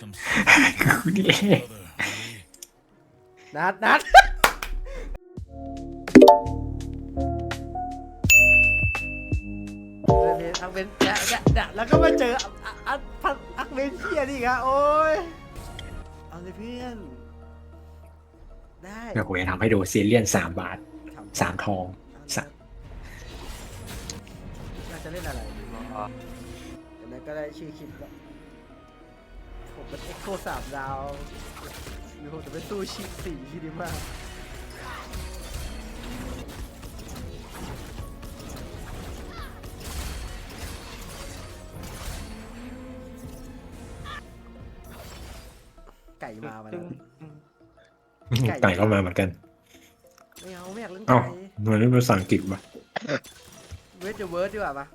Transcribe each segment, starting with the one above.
Come กูนี่แหละ brother, ready? นัดนัดอักเบนแดะแดะแดะแล้วก็มาเจออักอักอักอักเบนเฮียนี่อีกอะโอ้ยเอาเลยเพื่อนได้เดี๋ยวกูจะทำให้ดูซีเรียนสามบาททำสามทองสามน่าจะเล่นอะไรแต่นั้นก็ได้ชื่อคลิปแล้ว ผมเป็นเอ็กโคสามดาวหรือผมจะเป็นตู้ชิสี่ที่ดีมากไก่มาวันนั้นไก่ไก่เข้ามาเหมือนกัน ไม่เอาไม่อยากเล่นเอ้าไก่หน่วยเล่นภาษาอังกฤษวะเวทเดอะเวิร์ดดีกว่าปะ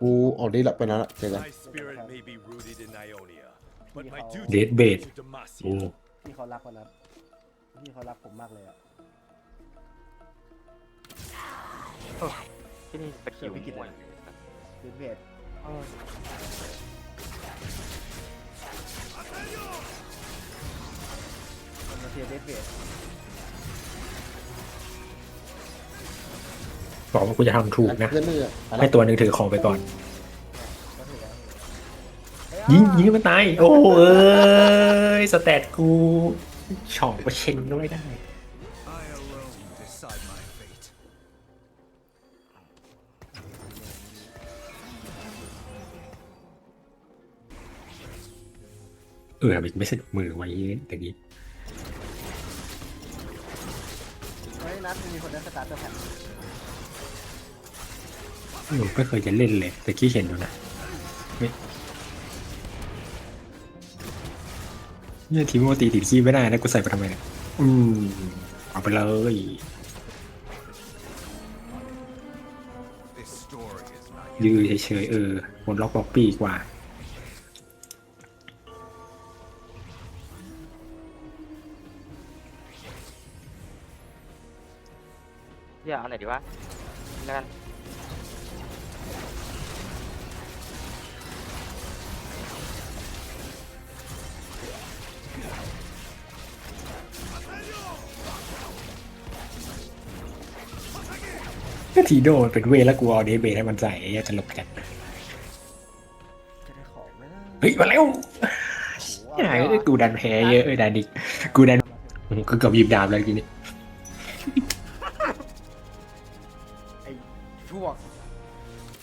กูออกดีละไปนั้นละเจอกัน My spirit may be rooted in Ionia, but my Yeah. duty Dead bait. is to Demacia. โอ้พี่เขารักวันนั้นพี่เขารักผมมากเลยอะที่นี่สกิลมวยเป็นเพจมันมาเทียร์เดทเพจ บอกว่ากูจะทำถูกนะเพื่อนเนื้ออะไรให้ตัวหนึ่งถือของไปก่อนก็ถือแล้วยิงยิงให้มันตาย โอ้เอ้ยสแตทกูช่องก็เช็งก็ไม่ได้ I alone decide my fate. เออบิกไม่สะดวกมือไว้แต่นี้เฮ้ยนัดมีคนได้สตาร์ทตัวแผ่น หนูไม่เคยจะเล่นเลยแต่กี้เห็นอยู่นะไม่เนี่ยทีมโมตีติดขี้ไม่ได้นะกูใส่ไปทำไมเนี่ยอืมเอาไปเลย This story is not ยืนเฉยๆเออหมดล็อกล็อกปีกว่าเดี๋ยวเอาไหนดีวะแล้วกัน ทีโดมันเป็นเวทแล้วกูเอาเดทเบทให้มันใส่ไอ้เหี้ยตลกจังจะได้ของไหมล่ะเฮ้ยมาแล้วไอ้กูดันแพ้เยอะเอ้ยดันดิกูดันกูเกือบหยิบดาบแล้วทีนี้ไอ้พวก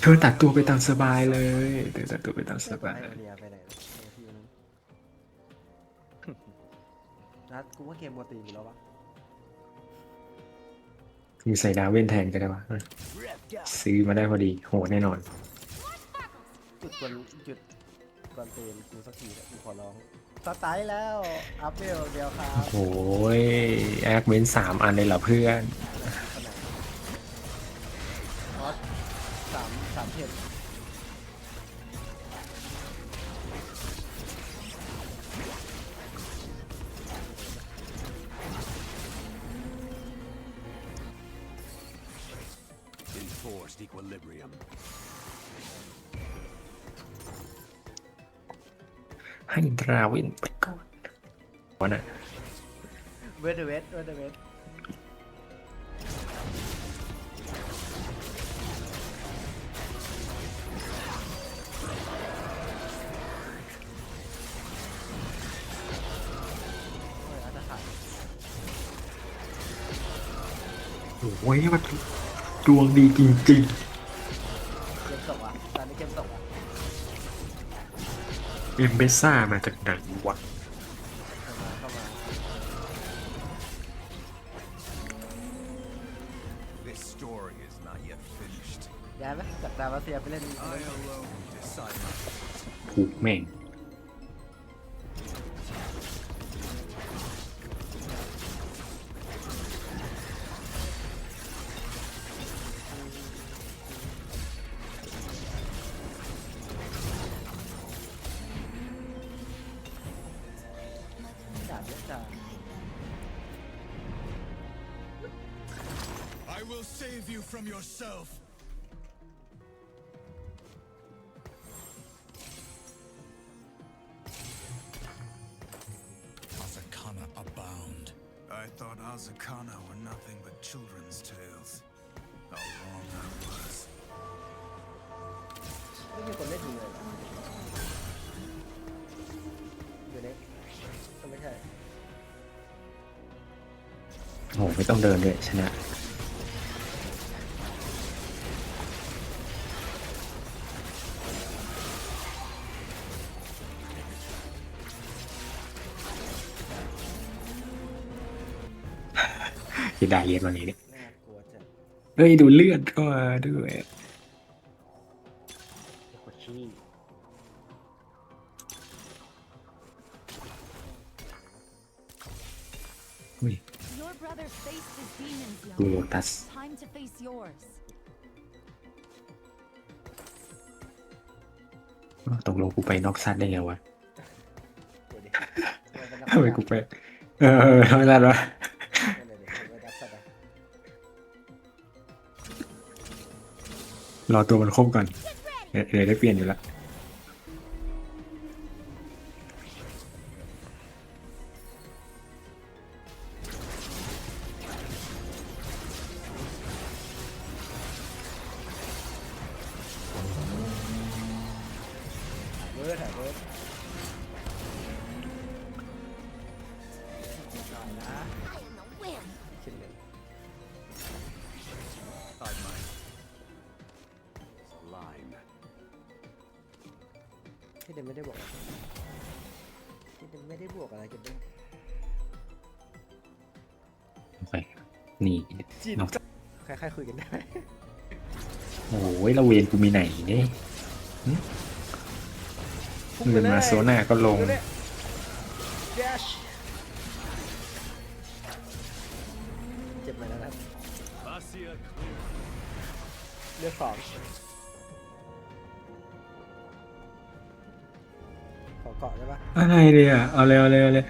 เธอตัดตัวไปตามสบายเลยเธอตัดตัวไปตามสบายไอ้เนียไปไหนวะไอ้ที่นั้นนัดกูว่าเกมปกติอยู่แล้ววะ มีใส่ดาวเว้นแทนก็ได้ปะซื้อมาได้พอดี โหแน่นอนจุดกวนจุดกวนเตนกูสักทีแหละกูขอร้องสไตล์แล้ว อัพเวลเดียวครับ โอ้ยแอคเว้นสามอันเลยเหรอเพื่อนคนไหนออสสามสามเพจ equilibrium. ให้ดราวินไปก่อนวันน่ะเวทเวทเวทเวทโอ้ยอาจจะขาดโอ้ยมันดวงดีจริงเเอ็มเบซ่ามาจากไหนวะเข้ามาเข้ามา This story is not yet finished. ย้ายไหมจากดามาเซียไปเล่น I alone decide my fate. ผูกแม่ง จ่าเยอะจ่า I will save you from yourself. ไม่ต้องเดินด้วยชนะจะได้เย็นวันนี้เนี่ยน่ากลัวจัดเฮ้ยดูเลือดก็มาด้วย ดูโล young. ตัส Time to face yours. ตกลงกูไปนอกซัดได้ไงวะเดี๋ยวดิเราเป็นนักทำไมกูไป เออทำไมล่ะวะเดี๋ยวดิเดี๋ยวไปดักสัตว์อะรอตัวมันครบก่อนเดี๋ยวเดี๋ยวได้เปลี่ยนอยู่แล้วเวิ โอเคนี่จีนนอกใครๆคุยกันได้ โอ้ยเราเวนกูมีไหนเนี่ยเงินมาโซน่าก็ลงแดชเจ็บไหมนะครับ Vassia clear. เลือกสองขอเกาะได้ปะอะไรเลยอะ เอาเลยเอาเลยเอาเลย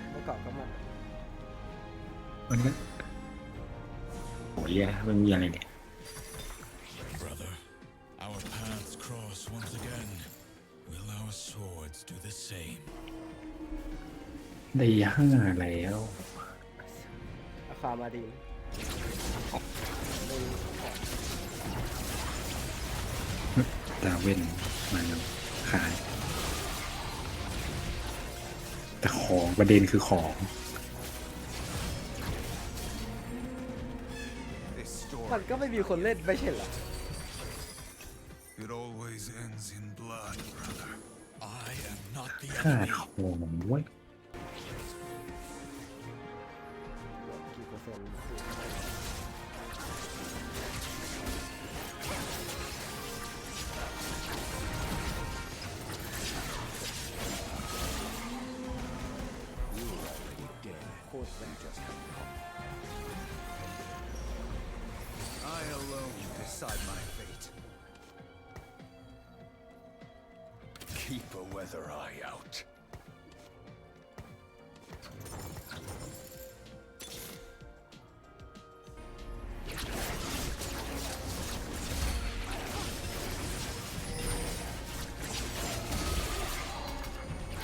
ได้ห้าแล้วอาคามาดีนหนึ่งสองดาเว่นมันขาย แต่ของประเด็นคือของ This มัน story. ก็ไม่มีคนเล่นไม่ใช่เหรอ ขาด enemy. ของเว้ย Keep a weather eye out.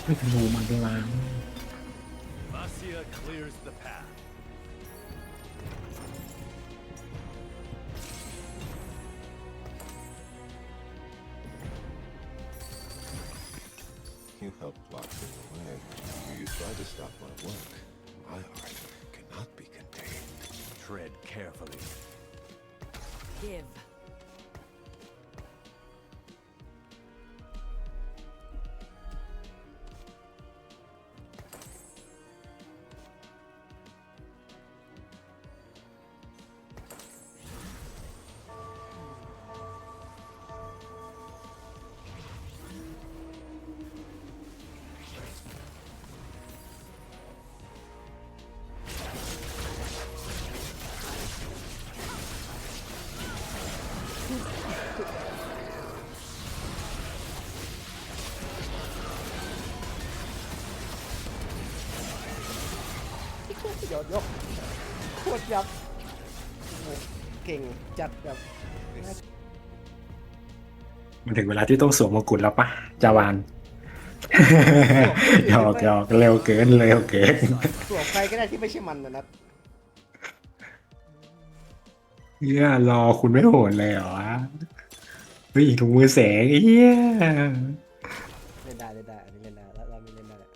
ไม่ธนูมันล้าง Vassia clears the path. You helped block me away. You tried to stop my work. My heart cannot be contained. Tread carefully. Give. ยอดยกโคตรยับโอ้โหเก่งจัดแบบมันถึงเวลาที่ต้องสวมมงกุฎแล้วปะจาวานหยอกหยอกเร็วเกินเร็วเกินสวมใครก็ได้ที่ไม่ใช่มันนะนัดเนี่ยรอคุณไม่โหดเลยเหรอวะเฮ้ยถุงมือแสงไอ้เหี้ยเล่นได้เล่นได้อันนี้เล่นได้แล้วเรามีเล่นได้แหละ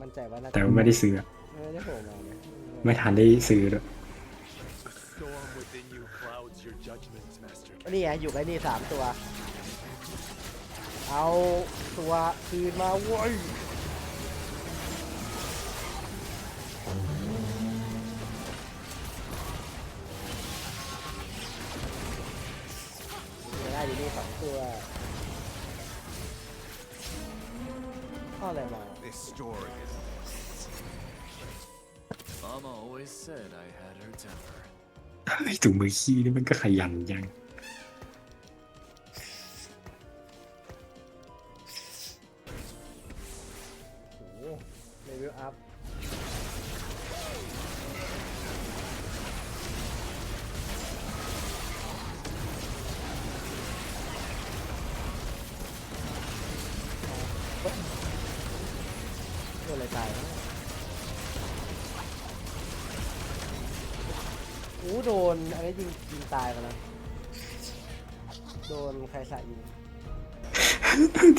มั่นใจว่าน่าจะแต่ไม่ได้ซื้อไม่ได้โผล่มาเลย ไม่ทันได้ซื้อด้วยนี่ไงอยู่ไอ้นี่สามตัว เอาตัวคืนมาเว้ยได้ดีนี่สองตัวเออะไรมา ไอถุงมือขี้นี่มันก็ขยันยัง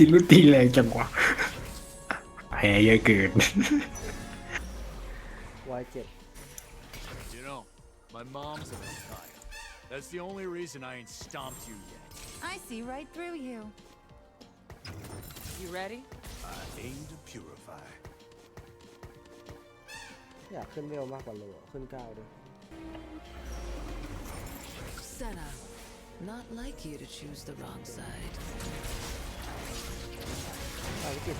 ทีรุ่นตีแรงจังวะแพ้เยอะเกิน วายเจ็ด You know, my mom's a vampire. That's the only reason I ain't stomped you yet. I see right through you. You ready? I aim to purify. อยากขึ้นเวลมากกว่าโลอะขึ้นเก้าด้วย Senna, not like you to choose the wrong side. เอาวิกฤต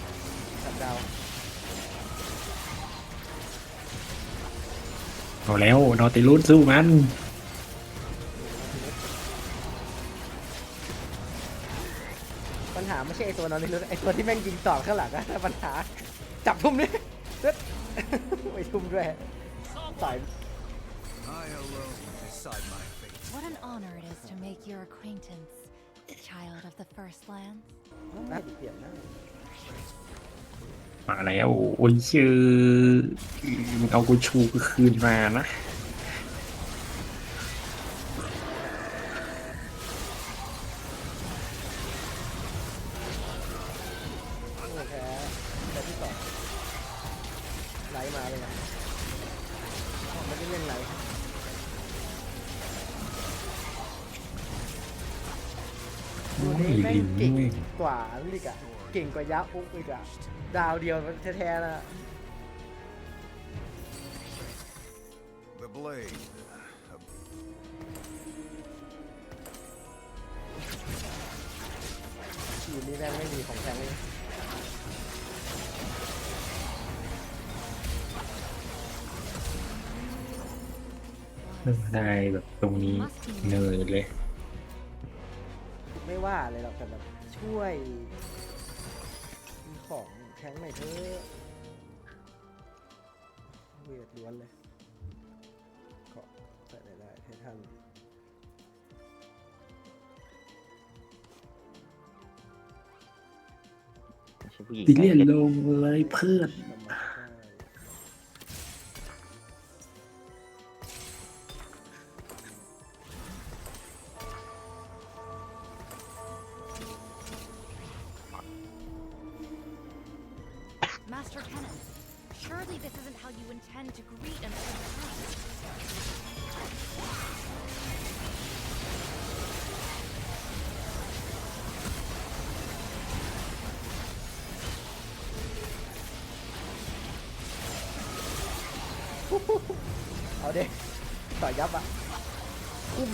สับดาวเอาแล้วนอติรุ่นสู้มัน ปัญหาไม่ใช่ไอตัวนอนนี่ไอตัวที่แม่งยิงต่อข้างหลังอะแต่ปัญหาจับทุ่มนี่เด็ดไปทุ่มด้วยต่อย I alone decide my fate. What an honor it is to make your acquaintance, child of the First Lands. น่าจะเปลี่ยนหน้า มาแล้ว โอ้ยชื่อมึงเอากูชูกูคืนมานะ ม่งเก่งกว่าอีกอะเก่งกว่ายะอุ๊กอีกอะดาวเดียวแท้ๆนะ The blade. A ทีมนี้แม่งไม่มีของแทงเลยได้แบบตรงนี้เนยเลย ไม่ว่าเลยหรอกแต่แบบช่วยมีของแทงหน่อยเถอะเวทล้วนเลยขอใส่ได้ได้ให้ท่านไม่ใช่ผู้หญิงติเลียนนะลงเลยเพื่อน เอาเด็ต่อยับอะคุ้ม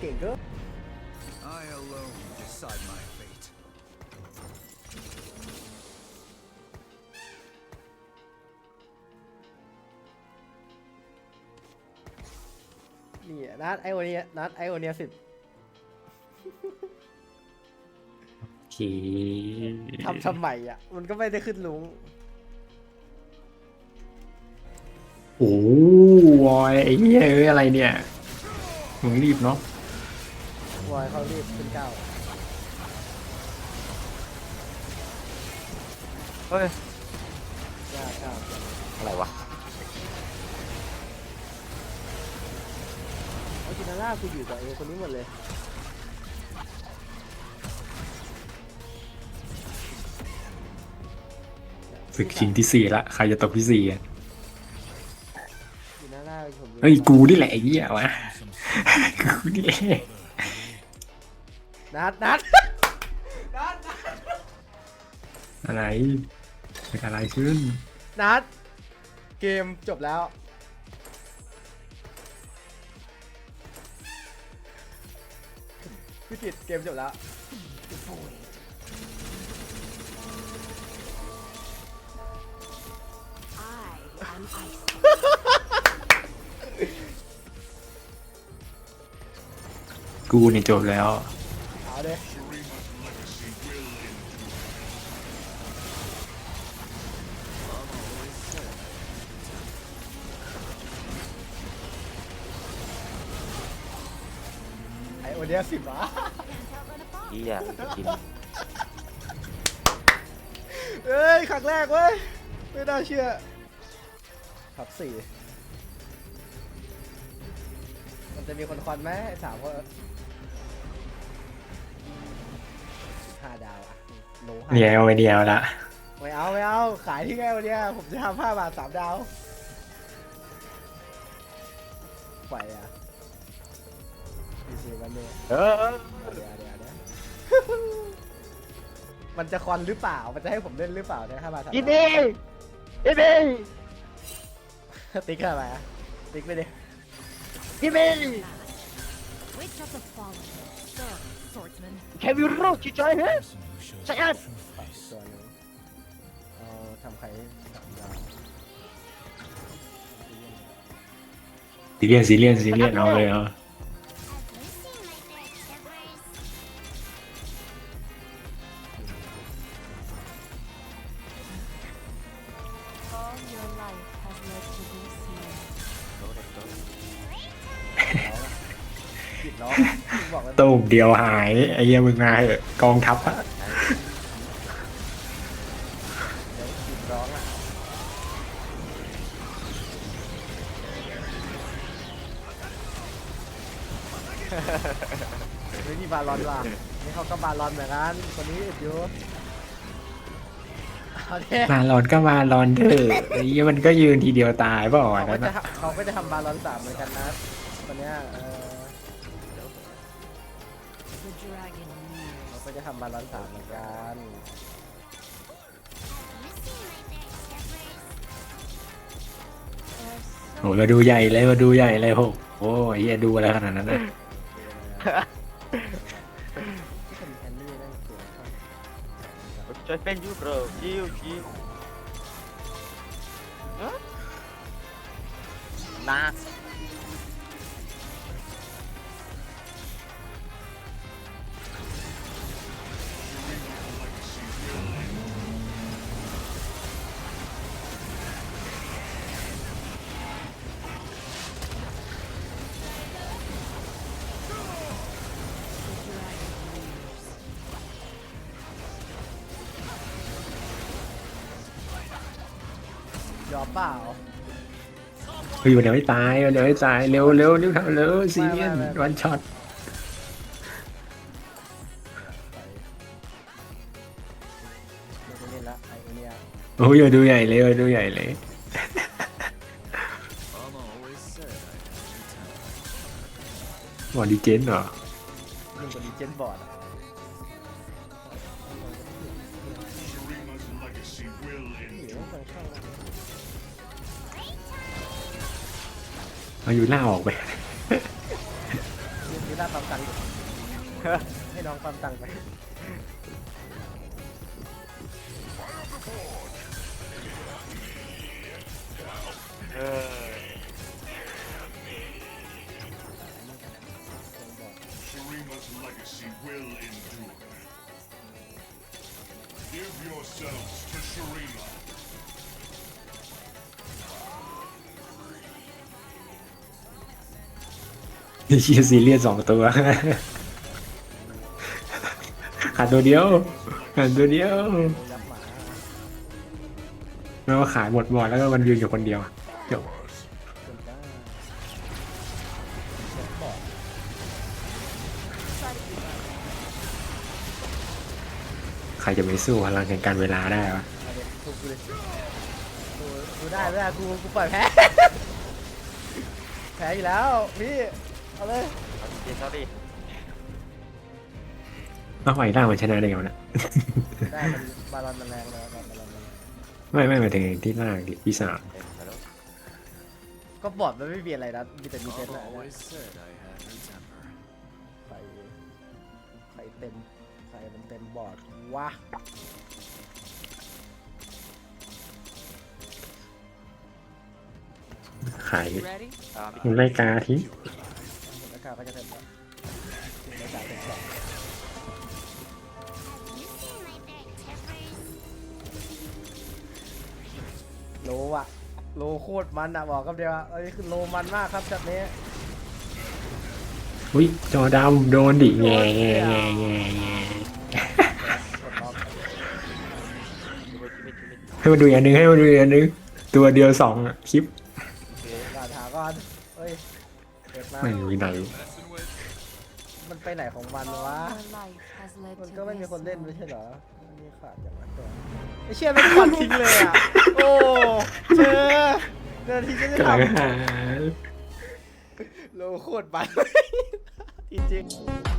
เก่งเกิน I alone decide my fate. นี่อะนัดไอโอเนียนัดไอโอเนียสิบโอเคทำทำใหม่อะ มันก็ไม่ได้ขึ้นลุง โอ้วอยไอ้เหี้ยเอ้ยอะไรเนี่ยมึงรีบเนาะวอยเขารีบขึ้นเก้าเฮ้ยย่าเก้าอะไรวะนาร่ากูอยู่กับเอคนนี้หมดเลยศึกชิงที่สี่ละใครจะตกที่สี่อะอยู่นาร่าผม เฮ้ยกูนี่แหละไอ้เหี้ยวะกูนี่แหละนัดนัดอะไรเกิดอะไรขึ้นนัดเกมจบแล้วพี่กิตเกมจบแล้ว กูเนี่ยจบแล้ว เอาเลยไอ้วันเนี้ยสิบวะเฮียกินเอ้ยครั้งแรกเว้ย ไม่น่าเชื่อท็อปสี่มันจะมีคนคอนไหมไอ้สามคน อะโลห้าเดียวไปเดียวละไม่เอาไม่เอาขายที่ไงวันเนี้ยผมจะทำห้าบาทสามดาวไหวอะดีสิวันนี้เออเดี๋ยวเดี๋ยวเดี๋ยว มันจะคอนหรือเปล่า มันจะให้ผมเล่นหรือเปล่าเนี่ยห้าบาทสามกินดาวดิกินดิติ๊กอะไรอะติ๊กไปดิกินดิ Witch of the Fallen. Sir, swordsman. แค่วิโรจน์จิต ใจเหรอ Person who shows Say their it. true face. ตัวหนึงเอาทำใครสามดาวซีเรียสซีเรียสซีเรียสเอาเลยเอา All your life has led to this year. ปิดล้อมึงบอกแล้วตูมเดียวหายไอ้เหี้ยมึงมาเหอะกองทัพอะาลอนว่ะนี่เขาก็บาลอนเหมือนกันคนนี้อยู่เอาเนี่ยมาลอนก็มาลอนเถอะไอ้เหี้ยมันก็ยืนทีเดียวตายเปล่าเขาอะก็นั่นจะน่ะทำเขาก็จะทำบาลอนสามเหมือนกันนะคนเนี้ยเออ The dragon nears. เขาก็จะทำบาลอนสามเหมือนกันโหมาดูใหญ่เลยมาดูใหญ่เลยโหโอ้ยเหี้ยดูอะไรขนาดนั้นนะ ช่วยเป็นยูโเปล่าเฮ้ยมันยังไม่ตายมันยังไม่ตายเร็วเร็วเร็วทำเร็วซีเรียสไม่ไม่ไม่วันช็อตไม่ได้เล่นละไอ้คนเนี้ยโอ้ยมาดูใหญ่เลยมาดูใหญ่เลย Mama always said I had หมอดีเจนเหรอมึงกับดีเจนบอร์ดอะ เอาอยู่ล่าออกไป ยืนยืนหน้าปั๊มตังค์อยู่ ให้น้องปั๊มตังค์ไปเออ Shurima's legacy will endure. Give yourselves to Shurima. เชียซีเรียสสองตัวขาดตัวเดียวขาดตัวเดียวแล้วก็ขายหมดบอดแล้วก็มันยืนอยู่คนเดียวจบใครจะไม่สู้พลังแห่งการเวลาได้วะกูได้ไม่ได้กูกูปล่อยแพ้ แพ้อยู่แล้วพี่ เอาเลยเอาดิเอาดิเอาไว้ร่างมันชนะได้ไงวะเนะ ได้มันบาลอนมันแรงเลยบาลอนมันไม่ไม่หมายถึงที่ล่างดิที่สามเต็มไปแล้วก็บอดมันไม่มีอะไรนะมีแต่มีเซต I've แหละ always said I had no temper. ใครใครเต็มใครมันเต็มบอร์ดวะขาย Ready? ตามพี่มันไล่กาทิ้งแล้าก็จะเต็มแล้วถึงไม่จ่าเต็มสองโลอะโลโคตรมันอะบอกกับเดียวอะเอ้ยคือโลมันมากครับจัดนี้อุ้ยจอดำโดนดิแง่แง่แง่แง่แง่ให้มาดูอีกอันนึงให้มาดูอีกอันนึง ตัวเดียวสองอะคลิป ไม่มีไหนมันไปไหนของมันวะ Your life has led มัน to ก็ไม่มี this คนเล่นไม่ moment. ใช่เหรอมีขาดอย่างนั้นตัวไอเชี่ยไม่ควรทิ้งเลยอะ โอ้เชอเดินทีจะได้กลางทำหา โลโคตรบันจริงๆ